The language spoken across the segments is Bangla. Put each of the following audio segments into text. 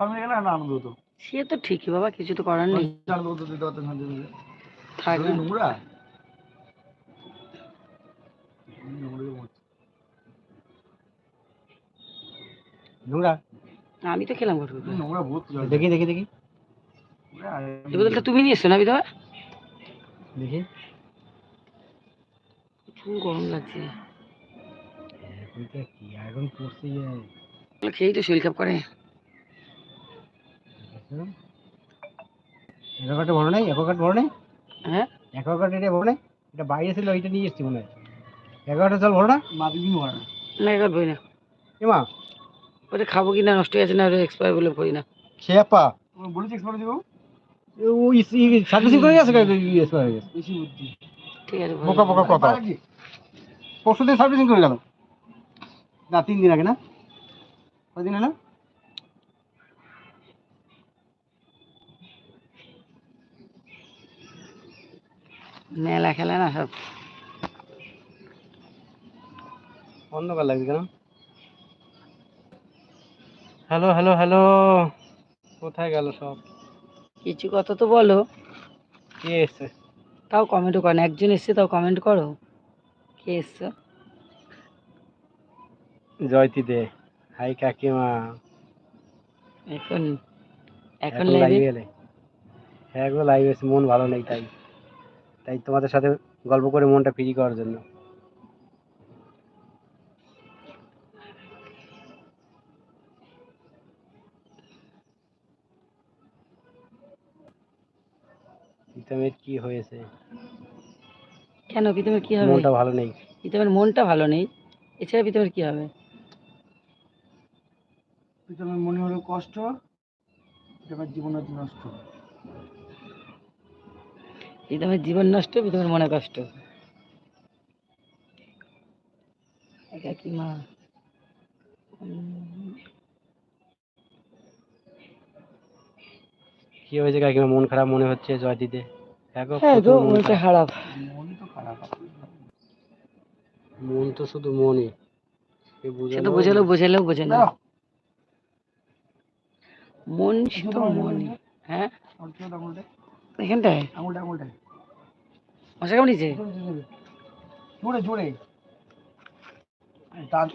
সামনে গেলে না আনন্দ হতো। সে তো ঠিকই বাবা কিছু তো করার নেই। আনন্দ হতো দিতে পারতেন শান্তি মিলে থাক। নোংরা নোংরা। আমি তো খেলাম ঘটু নোংরা জল। দেখি দেখি দেখি। এই বোতলটা তুমি নিয়ে এসছো না বিধবা? দেখি। প্রচুর গরম লাগছে। কি পড়ছে খেয়েই তো শরীর খারাপ করে। একোয়াগার্ডটা বড় নেই? একোয়াগার্ড বড় নেই? হ্যাঁ? একোয়াগার্ড এটা বড় নেই? এটা বাইরে ছিল ওইটা নিয়ে এসছি মনে হয়। একোয়াগার্ডটা চল বড় না। মা দিদিন হয় না। না বই না। এ মা। ওটা খাব কি না নষ্ট হয়ে আছে না এক্সপায়ার বলে বই না। খেপা। তুমি বলেছি এক্সপার্ট দিব ও সার্ভিসিং করে গেছে? হয়ে গেছে। বেশি বুদ্ধি। ঠিক আছে বোকা বোকা কথা? পরশু দিন সার্ভিসিং করে গেল। না তিন দিন আগে না? কদিন হলো? মেলা খেলা না সব। অন্ধকার লাগছে কেন? হ্যালো হ্যালো হ্যালো কোথায় গেল সব? কিছু কথা তো বলো। কে এসছে? তাও কমেন্টও করো না একজন এসছে তাও কমেন্ট করো। কে এসছে? জয়তি দে। হাই কাকিমা। এখন এখন লাইভে হ্যাঁ গো লাইভে এসে মন ভালো নেই তাই। তাই তোমাদের সাথে গল্প করে মনটা ফ্রি করার জন্য। প্রীতমের কি হয়েছে? কেন? প্রীতমের কি হবে? মনটা ভালো নেই। প্রীতমের মনটা ভালো নেই। এছাড়া প্রীতমের কি হবে? প্রীতমের মনে হলো কষ্ট আমার জীবনের নষ্ট। প্রীতমের জীবন নষ্ট প্রীতমের মনে কষ্ট। একা কি হয়েছে কাকিমা? মন খারাপ মনে হচ্ছে জয়তিতে? দেখো হ্যাঁ মন মনটা খারাপ। খারাপ। তো খারাপ মন তো শুধু মনই সে তো বোঝালেও বোঝালেও বোঝে না। মন সে তো মনই হ্যাঁ? এখানটায়? আঙুলটা মশা কামড়িয়েছে জোরে জোরে টান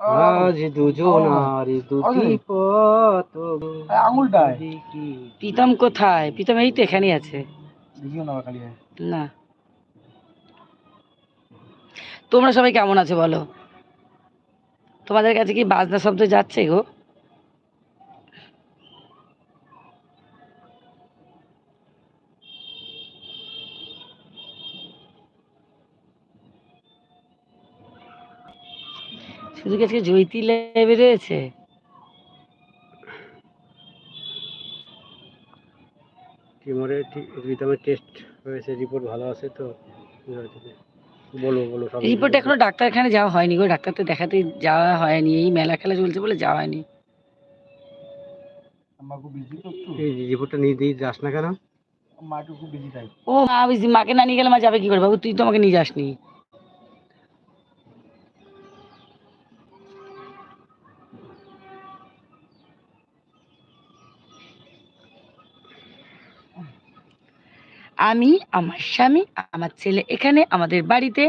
আজ দুজনারি দুটি পথ আঙুলটায়। প্রীতম কোথায়? প্রীতম এই তো এখানেই আছে। না না। তোমরা সবাই কেমন আছো বলো? তোমাদের কাছে কি বাজনা শব্দ যাচ্ছে গো? শুধু কি আজকে জৈতি লেবে রয়েছে? টিউমারের টি- রিতমের টেস্ট হয়েছে রিপোর্ট ভালো আছে তো সব রিপোর্ট এখনও ডাক্তারখানে যাওয়া হয়নি গো ডাক্তার তো দেখাতে যাওয়া হয়নি এই মেলা খেলা চলছে বলে যাওয়া হয়নি। এই রিপোর্টটা নিয়ে দিয়ে যাস না কেন? মা একটু খুব বিজি তাই। ও মা মাকে না নিয়ে গেলে মা যাবে কি করে? বাবু তুই তো আমাকে নিয়ে যাসনি। আমি আমার স্বামী আমার ছেলে এখানে আমাদের বাড়িতে।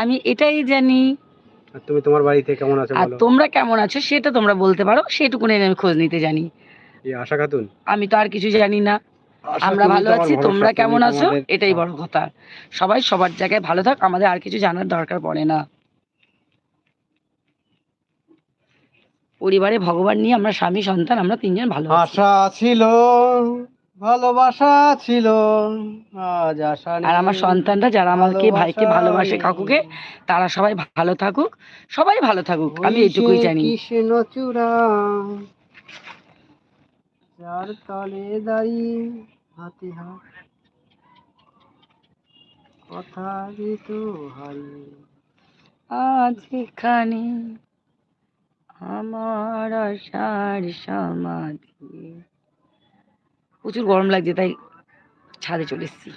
আমি এটাই জানি। আর তুমি তোমার বাড়িতে কেমন আছো আর তোমরা কেমন আছো সেটা তোমরা বলতে পারো সেটুকুনি আমি খোঁজ নিতে জানি। এই আশা খাতুন? আমি তো আর কিছু জানি না। আমরা ভালো আছি তোমরা কেমন আছো? এটাই বড় কথা। সবাই সবার জায়গায় ভালো থাক আমাদের আর কিছু জানার দরকার পড়ে না। পরিবারে ভগবান নিয়ে আমরা স্বামী সন্তান আমরা তিনজন ভালো আশা ছিল ভালোবাসা ছিল আজ আশা আর আমার সন্তানরা যারা আমাকে ভাইকে ভালোবাসে কাকুকে তারা সবাই ভালো থাকুক সবাই ভালো থাকুক আমি এইটুকুই জানি। যার তলে দাঁড়িয়ে হাতে হাত কথা হারি আজ এখানে আমার আশার সমাধি। প্রচুর গরম লাগছে তাই ছাদে চলে এসেছি।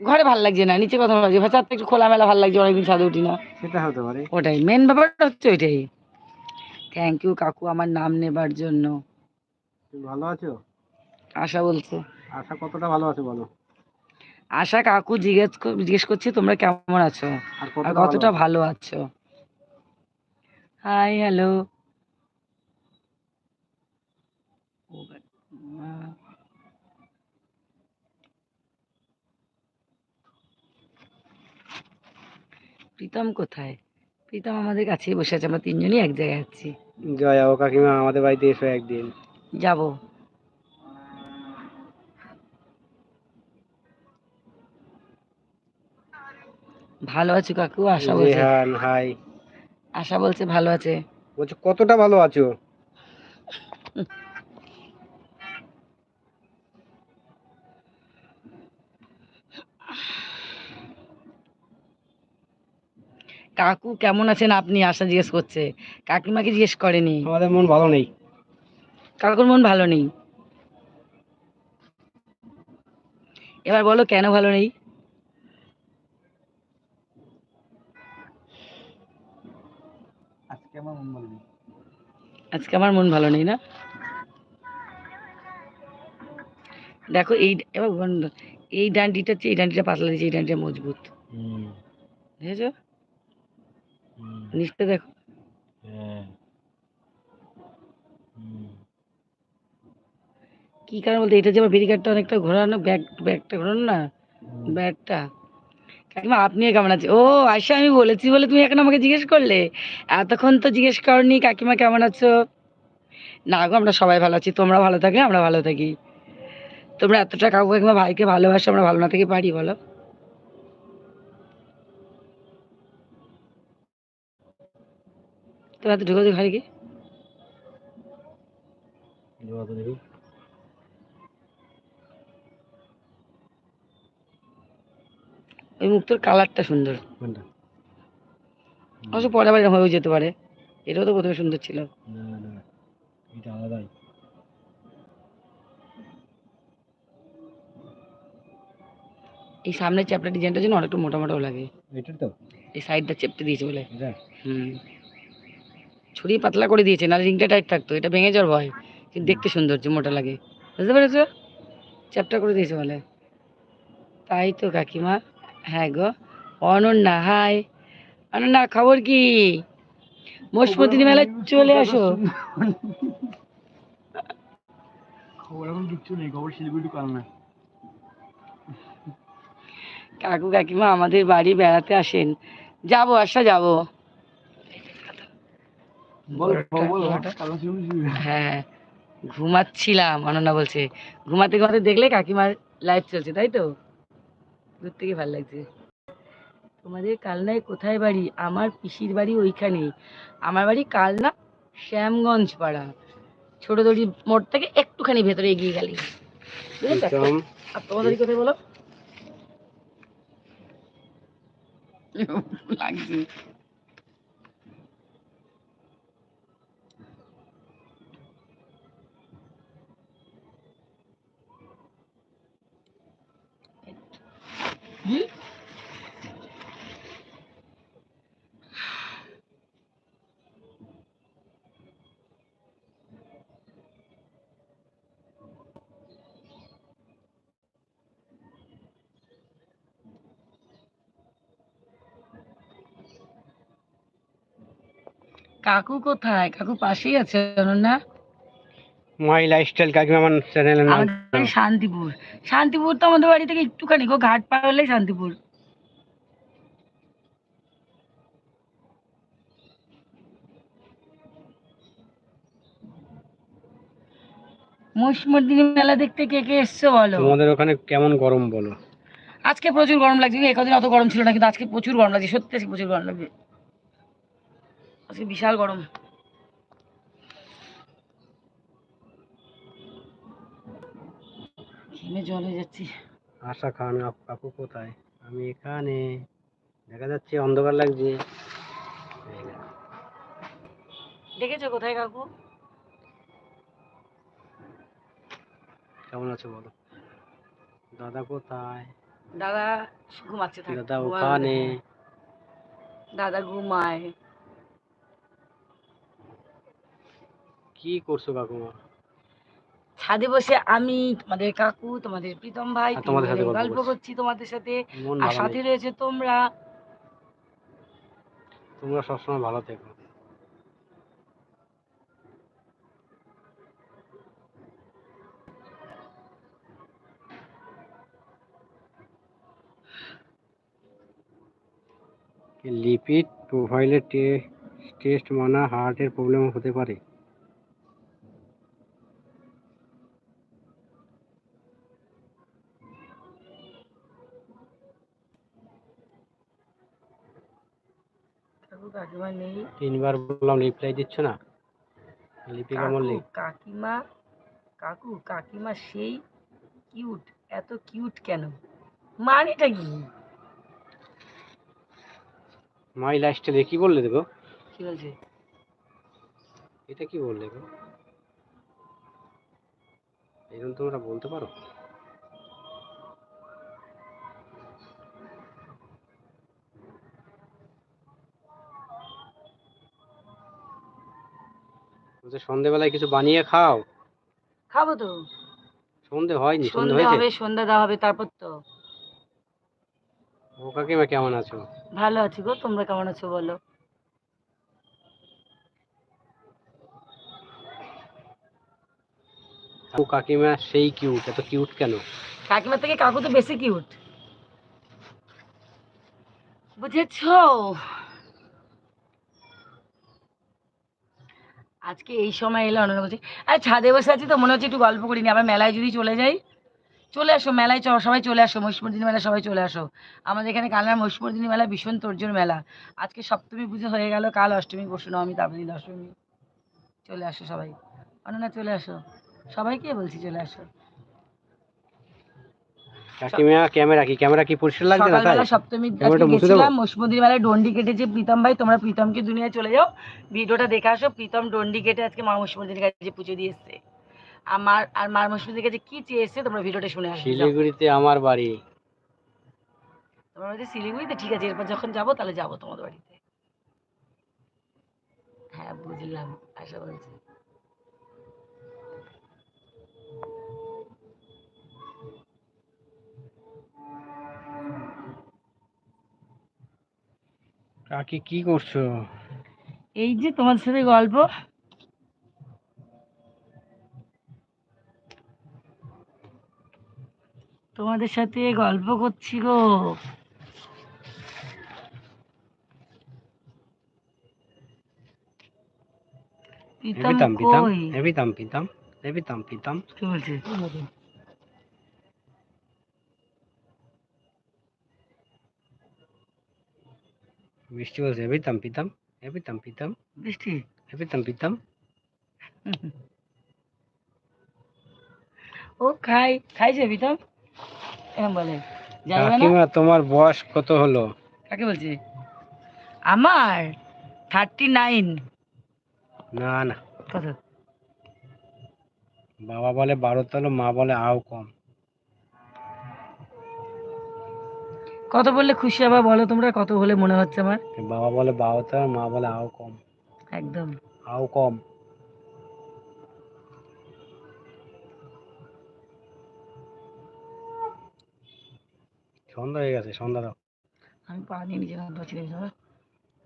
ঘরে ভালো লাগছে না নিচে কথা লাগছে ভাষা একটু খোলামেলা ভালো লাগছে অনেকদিন ছাদে উঠি না। সেটা হতে পারে। ওটাই মেন ব্যাপারটা হচ্ছে ওইটাই। থ্যাংক ইউ কাকু আমার নাম নেবার জন্য। তুমি ভালো আছো? আশা বলছে। আশা কতটা ভালো আছে বলো? আশা কাকু জিজ্ঞেস জিজ্ঞেস করছি তোমরা কেমন আছো? আর কতটা ভালো? আছো? হাই হ্যালো প্রীতম কোথায়? প্রীতম আমাদের কাছেই বসে আছে আমরা তিনজনই এক জায়গায় আছি। জয়া ও কাকিমা আমাদের বাড়িতে এসো একদিন। যাব। ভালো আছো কাকু? আশা বলছে। হাই। আশা বলছে ভালো আছে। বলছো কতটা ভালো আছো? কাকু কেমন আছেন আপনি? আশা জিজ্ঞেস করছে। কাকিমাকে জিজ্ঞেস করেনি। আমাদের মন ভালো নেই। কাকুর মন ভালো নেই। এবার বলো কেন ভালো নেই? আজকে আমার মন ভালো নেই। আজকে আমার মন ভালো নেই না? দেখো এই এবার এই ডান্ডিটা হচ্ছে এই ডান্ডিটা পাতলা দিয়েছে এই ডান্ডিটা মজবুত। বুঝেছ? নিচটা দেখো। কি কারণ বলতে? এটা যে আমার ব্যারিকারটা অনেকটা ঘোরানো ব্যাগ ব্যাগটা ঘোরানো না? ব্যাগটা কাকিমা আপনি কেমন আছে ও আশা আমি বলেছি বলে তুমি এখন আমাকে জিজ্ঞেস করলে। এতক্ষণ তো জিজ্ঞেস করনি। কাকিমা কেমন আছো? না গো আমরা সবাই ভালো আছি। তোমরা ভালো থাকলে আমরা ভালো থাকি। তোমরা এতটা কাকু কাকিমা ভাইকে ভালোবাসো আমরা ভালো না থেকে পারি বলো। তোমরা তো ঢুকেছো ঘরে কি ওই মুক্তোর কালারটা সুন্দর। অবশ্য পরে আবার হয়েও যেতে পারে। এটাও তো প্রথমে সুন্দর ছিল। এটা আলাদাই। এই সামনের চ্যাপটা ডিজাইনটার জন্য অনেকটা মোটা মোটাও লাগে। তো? এই সাইডটা চেপটে দিয়েছে বলে। হুম। ছড়িয়ে পাতলা করে দিয়েছে না রিংটা টাইট থাকতো এটা ভেঙে যাওয়ার ভয়। কিন্তু দেখতে সুন্দর যে মোটা লাগে। বুঝতে পেরেছ? চ্যাপটা করে দিয়েছে বলে। তাই তো কাকিমা। হ্যাঁ গো। অনন্যা হাই। অনন্যা খবর কি? মোসমতিনি মেলায় চলে আসো। খবর এখন কিচ্ছু নেই খবর শিলিগুড়ি কাল না। কাকু কাকিমা আমাদের বাড়ি বেড়াতে আসেন। যাব আশা যাব বল বল কাল শিলিগুড়ি হ্যাঁ ঘুমাচ্ছিলাম অনন্যা বলছে। ঘুমাতে ঘুমাতে দেখলে কাকিমার লাইভ চলছে তাই তো? দূর থেকে ভালো লাগছে। তোমাদের কালনায় কোথায় বাড়ি? আমার পিসির বাড়ি ওইখানে। আমার বাড়ি কালনা শ্যামগঞ্জ পাড়া। ছোট দড়ি মোড় থেকে একটুখানি ভেতরে এগিয়ে গেলি। আর তোমাদের কোথায় বলো? লাগছে। কাকু কোথায়? কাকু পাশেই আছে অনন্যা? মাই লাইফস্টাইল কাকিমা আমার চ্যানেলের নাম শান্তিপুর। শান্তিপুর তো আমাদের বাড়ি থেকে একটুখানি গো ঘাট পার হলেই শান্তিপুর। মহিষমর্দিনী মেলা দেখতে কে কে এসছো বলো? তোমাদের ওখানে কেমন গরম বলো? আজকে প্রচুর গরম লাগছে একদিন অত গরম ছিল না কিন্তু আজকে প্রচুর গরম লাগছে সত্যি প্রচুর গরম লাগছে। আজকে বিশাল গরম। ঘেমে জল হয়ে যাচ্ছি। আশা খান কাকু কোথায়? আমি এখানে। দেখা যাচ্ছে অন্ধকার লাগছে। দেখেছ কোথায় কাকু? কেমন আছো বলো? দাদা কোথায়? দাদা ঘুমাচ্ছে দাদা ওখানে। দাদা ঘুমায়। কি করছ কাকুমা? ছাদে বসে আমি তোমাদের কাকু তোমাদের প্রীতম ভাই তোমাদের সাথে গল্প করছি। তোমাদের সাথে। আর সাথে রয়েছে তোমরা। তোমরা সবসময় ভালো থেকো। লিপিড প্রোফাইলের টেস্ট মানা হার্টের প্রবলেম হতে পারে কাকু কাকিমা নেই তিনবার বললাম রিপ্লাই দিচ্ছ না। লিপিকা মল্লিক। কাকিমা কাকু কাকিমা সেই কিউট এত কিউট কেন? মানেটা কি? মাই লাইফস্টাইলে কি বললে দেখো কি বলছে? এটা কি বললে গো? এরকম তোমরা বলতে পারো? বলছে সন্ধেবেলায় কিছু বানিয়ে খাও। খাব তো। সন্ধে হয়নি সন্ধে হবে সন্ধ্যা দেওয়া হবে তারপর তো। ও কাকিমা কেমন আছো? ভালো আছি গো তোমরা কেমন আছো বলো? ও কাকিমা সেই কিউট এত কিউট কেন? কাকিমা থেকে কাকু তো বেশি কিউট বুঝেছ? আজকে এই সময় এলো অনন্য বলছে, আর ছাদে বসে আছি তো, মনে হচ্ছে একটু গল্প করিনি। আবার মেলায় যদি চলে যাই, চলে আসো, মেলায় চ সবাই চলে আসো, মহিষমর্দিনী মেলা সবাই চলে আসো। আমাদের এখানে কালনার মহিষমর্দিনী মেলা, ভীষণ তর্জন মেলা। আজকে সপ্তমী পুজো হয়ে গেল, কাল অষ্টমী, পরশু নবমী, তারপরে দশমী। চলে আসো সবাই। অনন্যা চলে আসো। সবাইকে বলছি চলে আসো। কাকিমা ক্যামেরা কি? ক্যামেরা কি পরিষ্কার লাগছে না তাই? সপ্তমী ক্যামেরাটা আজকে মুছে দেবো? গেছিলাম মসমুদ্দির মেলায় ডন্ডি কেটেছে প্রীতম ভাই তোমরা প্রীতমকে দুনিয়ায় চলে যাও ভিডিওটা দেখে আসো প্রীতম ডন্ডি কেটে আজকে মা মসমুদ্দির কাছে পুজো দিয়ে এসছে। আমার আর মা মসমুদ্দির কাছে কি তোমরা ভিডিওটা শুনে আসো শিলিগুড়িতে আমার বাড়ি। তোমার শিলিগুড়িতে ঠিক আছে এরপর যখন যাব তাহলে যাব তোমাদের বাড়িতে। হ্যাঁ বুঝলাম আশা বলছি কাকি কি করছ? এই যে তোমার সাথে গল্প। তোমাদের সাথে গল্প করছি গো। পিতাম কই? এবিতাম পিতাম পিতাম। কি বলছে বৃষ্টি বলছে এবিতাম পিতাম এবিতাম পিতাম বৃষ্টি এবিতাম পিতাম। ও খাই খাইছে প্রীতম এরকম বলে কাকিমা তোমার বয়স কত হলো? কাকে বলছি? আমার থার্টি নাইন না না। কত? বাবা বলে বারো তলো মা বলে আও কম। কত বললে খুশি আবার বলো তোমরা? কত হলে মনে হচ্ছে আমার? বাবা বলে বারো তলো মা বলে আও কম। একদম। আও কম। সন্ধ্যা হয়ে গেছে সন্ধ্যা দাও। আমি পানি নিজে হাত রে বাবা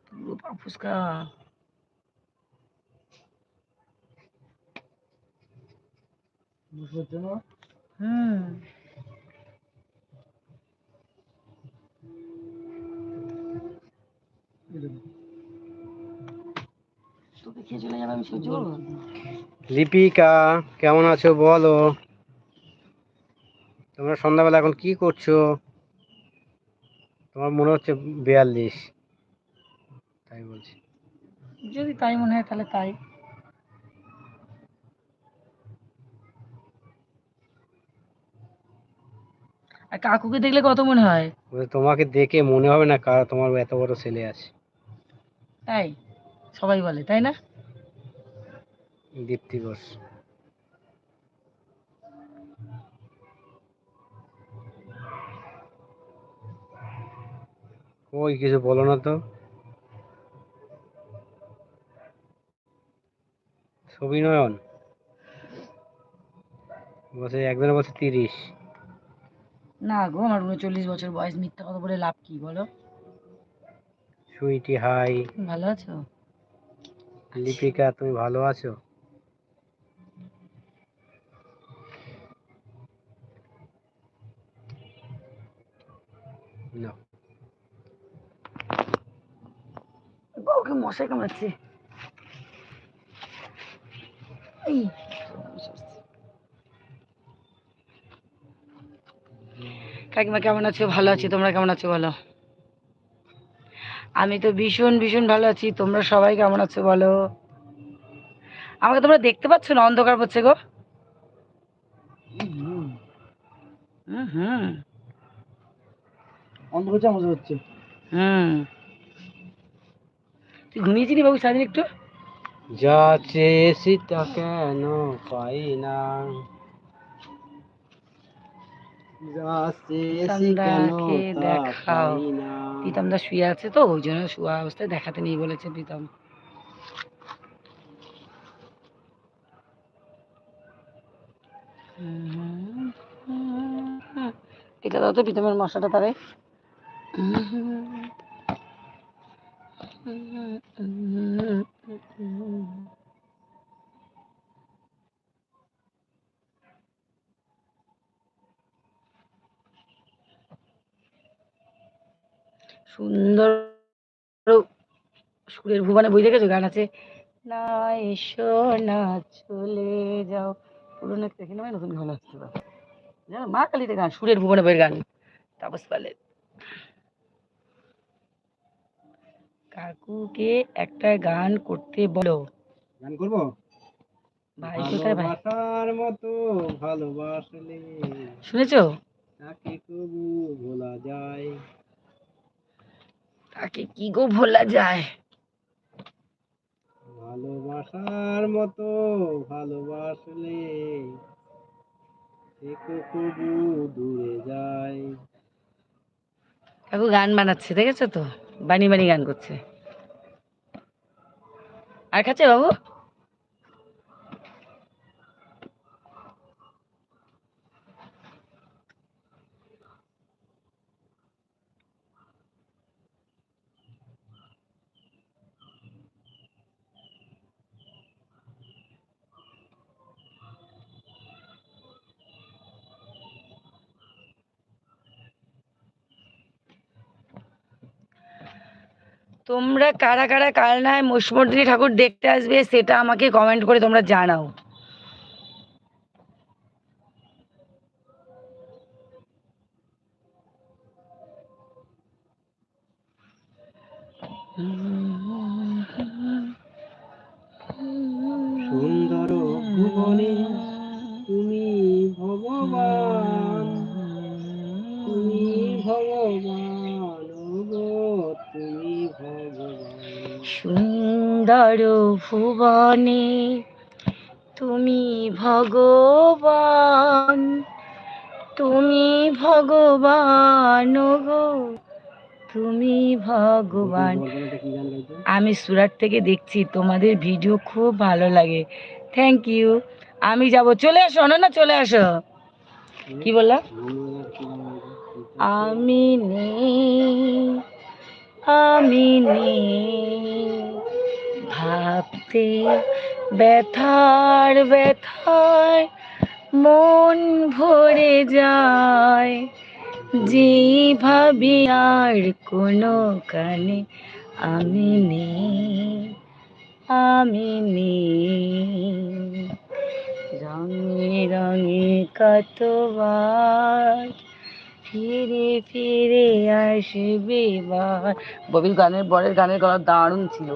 পুরো পা ফুসকা। হুম তোকে খেয়ে চলে যাবে আমি সহ্য করব লিপিকা কেমন আছো বলো? তোমরা সন্ধ্যাবেলা এখন কি করছ? তোমার মনে হচ্ছে বিয়াল্লিশ। তাই বলছি। যদি তাই মনে হয় তাহলে তাই। কাকুকে দেখলে কত মনে হয়? তোমাকে দেখে মনে হবে না তোমার এত বড় ছেলে আছে। তাই? সবাই বলে তাই না? দীপ্তি ঘোষ। ওই কিছু বলো না তো। ছবি নয়ন বলছে একজনে বলছে তিরিশ। না গো আমার উনচল্লিশ বছর বয়স মিথ্যা কথা বলে লাভ কি বলো? Sweety hi. ভালো আছো? লিপিকা তুমি ভালো আছো? ওকে মশাই কামড়াচ্ছে। এই কাকিমা কেমন আছো? ভালো আছি তোমরা কেমন আছো বলো? আমি তো ভীষণ ভীষণ ভালো আছি। তোমরা সবাই কেমন আছো বলো? আমাকে তোমরা দেখতে পাচ্ছ না? অন্ধকার পড়ছে গো। হুম, অন্ধকার চামচ হচ্ছে। হুম। তুই ঘুমিয়েছিলি বাবু সারাদিন একটু? যা চেয়েছি তা কেন পাই না? দেখাও। প্রীতম দা শুয়ে আছে তো ওই জন্য শুয়া অবস্থায় দেখাতে নেই বলেছে প্রীতম এটা দাও তো প্রীতমের মশাটা তারে সুন্দর সুরের ভুবনে বই দেখেছ? গান আছে? না এসো না চলে যাও। পুরোনো দেখি না নতুন গান আসছে এবার। জানো মা কালীতে গান সুরের ভুবনে বইয়ের গান তাপস পালের। কাকুকে একটা গান করতে বলো। গান করব? ভাই কোথায় ভাই? মতো ভালোবাসলে শুনেছো? তাকে কবু ভোলা যায়। তাকে কি গো ভোলা যায়? ভালোবাসার মতো ভালোবাসলে দূরে যায়। কাকু গান বানাচ্ছে দেখেছ তো? বানি বানি গান করছে। আর খাচ্ছে বাবু? তোমরা কারা কারা কালনায় মসমর্দিনী ঠাকুর দেখতে আসবে সেটা আমাকে কমেন্ট করে তোমরা জানাও। সুন্দর ভুবনে তুমি ভগবান তুমি ভগবান তুমি সুন্দর ভুবনে তুমি ভগবান তুমি ভগবান গো তুমি ভগবান। আমি সুরাট থেকে দেখছি তোমাদের ভিডিও খুব ভালো লাগে। থ্যাংক ইউ আমি যাব। চলে আসো না না চলে আসো। কি বললা? ভগবানের কি গান গাইছে? আমি নেই। আমি ভাবতে ব্যথার ব্যথায় মন ভরে যায়। যে ভাবি আর কোনো কানে আমি নেই আমি নেই। রঙে রঙে কতবার ফিরে ফিরে আসবে বার ববির গানের, বরের গানের গলা দারুণ ছিল।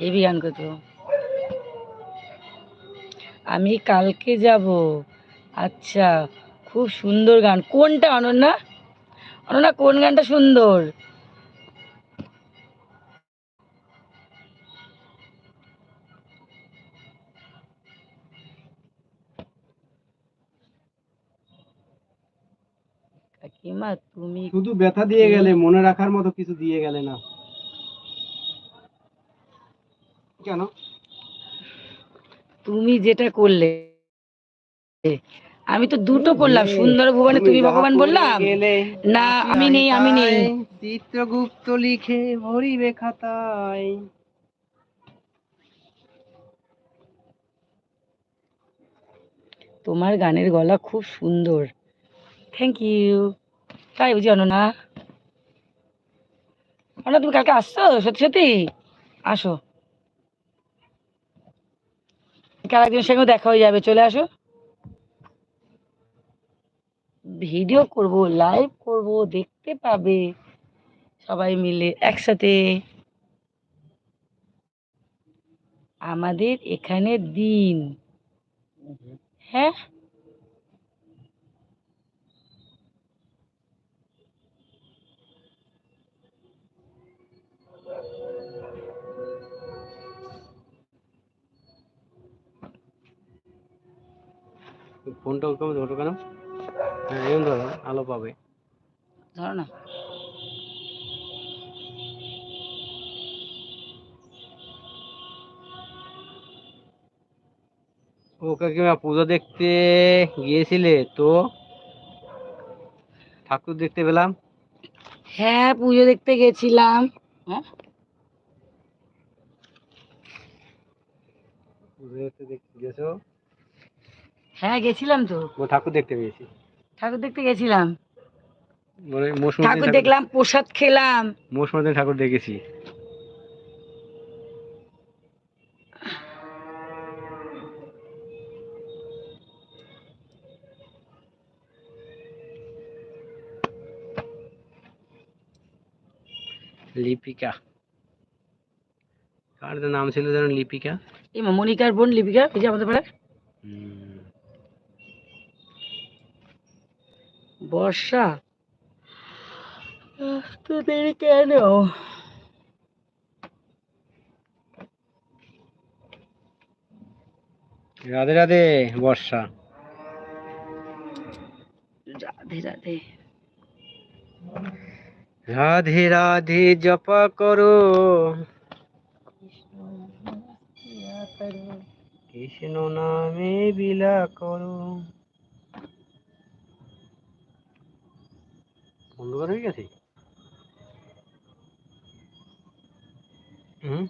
হেভি গান করত আমি কালকে যাব। আচ্ছা খুব সুন্দর গান। কোনটা, অনন্যা? অনন্যা, কোন গানটা সুন্দর? কাকিমা তুমি শুধু ব্যথা দিয়ে গেলে মনে রাখার মতো কিছু দিয়ে গেলে না। কেন? তুমি যেটা করলে আমি তো দুটো করলাম সুন্দর ভুবনে তুমি ভগবান বললাম। না আমি নেই আমি নেই। চিত্রগুপ্ত লিখে ভরিবে খাতায়। তোমার গানের গলা খুব সুন্দর। থ্যাংক ইউ তাই বুঝি না। অননা তুমি কালকে আসছো? সত্যি সত্যি? আসো। কাল একজনের সঙ্গে দেখা হয়ে যাবে চলে আসো। ভিডিও করব লাইভ করব দেখতে পাবে। সবাই মিলে একসাথে। আমাদের এখানে দিন। হ্যাঁ? ফোনটা কেন? হ্যাঁ এরকম ধরো আলো পাবে। ধরো না। ও কাকিমা পুজো দেখতে গিয়েছিলে তো? ঠাকুর দেখতে পেলাম। হ্যাঁ পুজো দেখতে গেছিলাম। হ্যাঁ? পুজো দেখতে গেছো? হ্যাঁ গেছিলাম তো। ও ঠাকুর দেখতে পেয়েছি। ঠাকুর দেখতে গেছিলাম। ঠাকুর দেখলাম প্রসাদ খেলাম। মৌসুমী ঠাকুর দেখেছি। লিপিকা। কার নাম ছিল যেন লিপিকা? এই মনিকার বোন লিপিকা এই যে আমাদের পাড়ার। হুম। বর্ষা? তো দেরি কেন? রাধে রাধে বর্ষা। রাধে রাধে। রাধে রাধে জপা করো। কৃষ্ণ নামে বিলা করো। অন্ধকার হয়ে গেছে? হুম?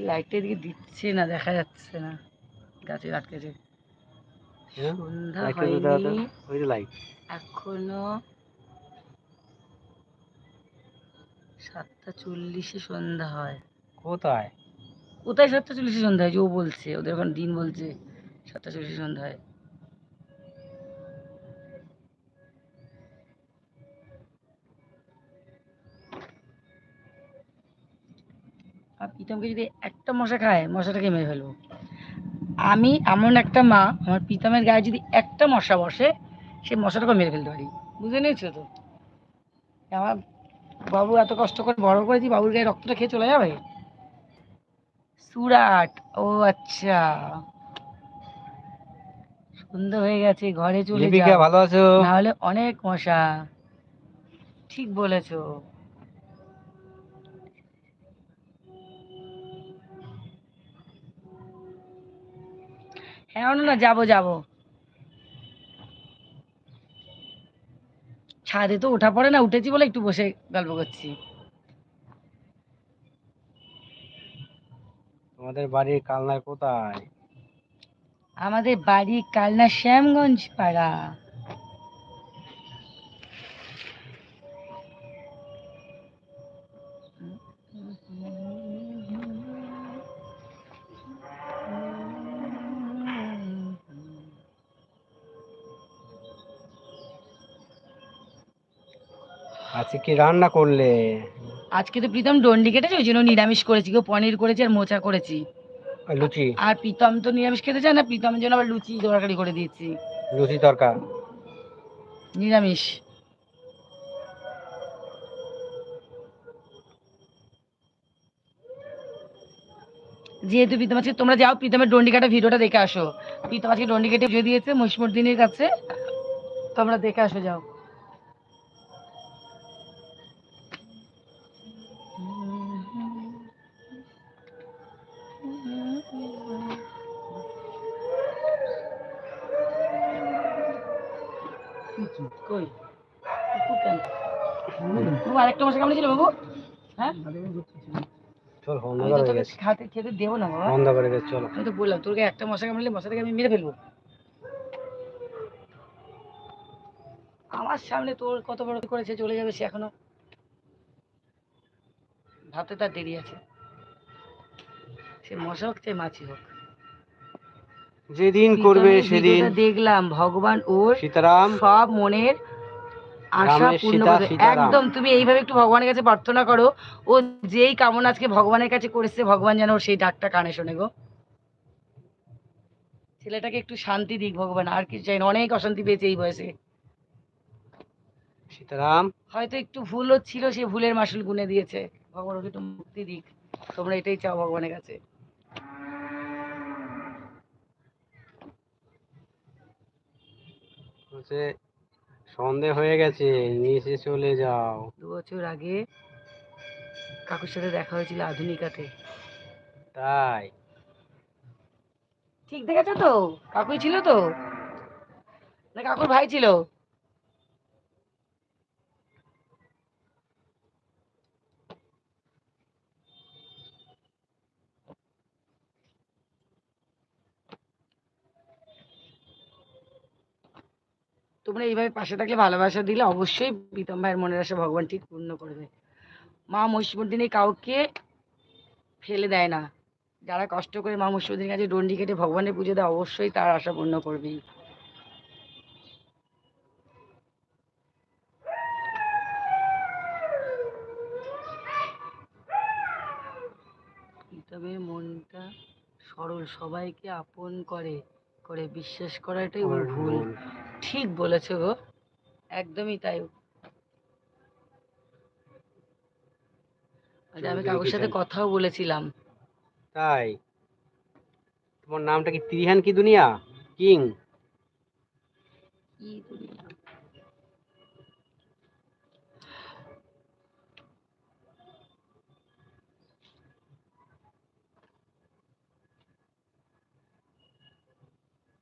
লাইটের দিকে দিচ্ছে না দেখা যাচ্ছে না। গাছে আটকেছে। হ্যাঁ, লাইটটা এখনও সাতটা চল্লিশে সন্ধ্যা হয়। কোথায়? কোথায় সাতটা চল্লিশে সন্ধ্যা হয়? যে ও বলছে ওদের এখন দিন বলছে সাতটা চল্লিশে সন্ধ্যা হয়। প্রীতমকে যদি একটা মশা খায় মশাটাকে মেরে ফেলব। আমি এমন একটা মা আমার প্রীতমের গায়ে যদি একটা মশা বসে সেই মশাটাকে মেরে ফেলতে পারি। বুঝে নিয়েছো তো? আমার বাবু এত কষ্ট করে বড় করেছি বাবুর গায়ে রক্তটা খেয়ে চলে যাবে? সুরাট ও আচ্ছা। সুন্দর হয়ে গেছে ঘরে চলে যাও। ভালো আছো? নাহলে অনেক মশা। ঠিক বলেছ। হ্যাঁ না যাব যাব। ছাদে তো ওঠা পড়ে না উঠেছি বলে একটু বসে গল্প করছি। তোমাদের বাড়ির কালনায় কোথায়? আমাদের বাড়ি কালনা শ্যামগঞ্জ পাড়া। আজকে কি রান্না করলে? আজকে তো প্রীতম ডন্ডি কেটেছে ওই জন্য নিরামিষ করেছি। কেউ পনির করেছে আর মোচা করেছি। লুচি? আর প্রীতম তো নিরামিষ খেতে চায় না প্রীতমের জন্য আবার লুচি তরকারি করে দিয়েছি। লুচি তরকা? নিরামিষ। যেহেতু প্রীতম আজকে তোমরা যাও প্রীতমের ডন্ডি কাটা ভিডিওটা দেখে আসো। প্রীতম আজকে ডন্ডি কেটে দিয়েছে মহিষমর্দিনীর কাছে। তোমরা দেখে আসো যাও। কই? কেন বাবু আরেকটা মশা কামড়েছিল বাবু। হ্যাঁ? চল অন্ধকার হয়ে গেছে। খাতে খেতে দেবো না বাবা। অন্ধকার হয়ে গেছে চলো। আমি তো বললাম তোকে একটা মশা কামড়ালে মশাটাকে আমি মেরে ফেলব। আমার সামনে তোর কত বড় করেছে চলে যাবে সে এখনও। ভাবতে তার দেরি আছে। সে মশা হোক চাই মাছি হোক। যেদিন করবে সেদিন দেখলাম ভগবান ওর সীতারাম সব মনের আশা পূর্ণ করবে। একদম তুমি এইভাবে একটু ভগবানের কাছে প্রার্থনা করো ও যেই কামনা আজকে ভগবানের কাছে করেছে ভগবান যেন সেই ডাকটা কানে শোনে গো। ছেলেটাকে একটু শান্তি দিক ভগবান আর কিছু চাই অনেক অশান্তি পেয়েছে এই বয়সে। সীতারাম। হয়তো একটু ভুলও ছিল সে ভুলের মাসুল গুনে দিয়েছে। ভগবান ওকে একটু মুক্তি দিক তোমরা এটাই চাও ভগবানের কাছে। বলছে সন্ধে হয়ে গেছে নিচে চলে যাও। দু বছর আগে কাকুর সাথে দেখা হয়েছিল আধুনিকাতে। তাই? ঠিক দেখেছ তো? কাকুই ছিল তো? না কাকুর ভাই ছিল? তোমরা এইভাবে পাশে থাকলে ভালোবাসা দিলে অবশ্যই প্রীতম ভাইয়ের মনের আশা ভগবান ঠিক পূর্ণ করবে। মা মহিষমর্দিনী কাউকে ফেলে দেয় না। যারা কষ্ট করে মা মহিষমর্দিনীর কাছে ডন্ডি কেটে ভগবানের পুজো দেয়, অবশ্যই তার আশা পূর্ণ করবেই প্রীতমের মনটা সরল, সবাইকে আপন করে করে বিশ্বাস করাটাই ওর ভুল। ঠিক বলেছ গো। একদমই তাই। আজ আমি কাকুর সাথে কথাও বলেছিলাম। তাই? তোমার নামটা কি ত্রিহান কি দুনিয়া? কিং? কি দুনিয়া।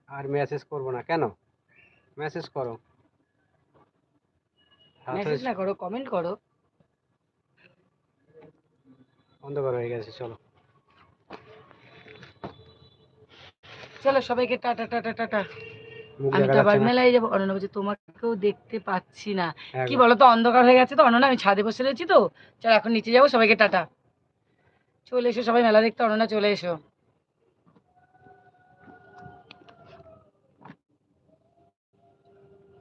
আর মেসেজ করব না কেন? মেসেজ করো। মেসেজ না করো কমেন্ট করো। অন্ধকার হয়ে গেছে চলো। চলো সবাইকে টাটা টাটা টাটা আমি তো আবার মেলায় যাব। অনন্যা বলছে তোমাকেও দেখতে পাচ্ছি না। কি একবার। বলো তো অন্ধকার হয়ে গেছে তো। অনন্যা আমি ছাদে বসে রয়েছি তো। চল এখন নিচে যাব সবাইকে টাটা চলে এসো সবাই মেলা দেখতে। অনন্যা চলে এসো।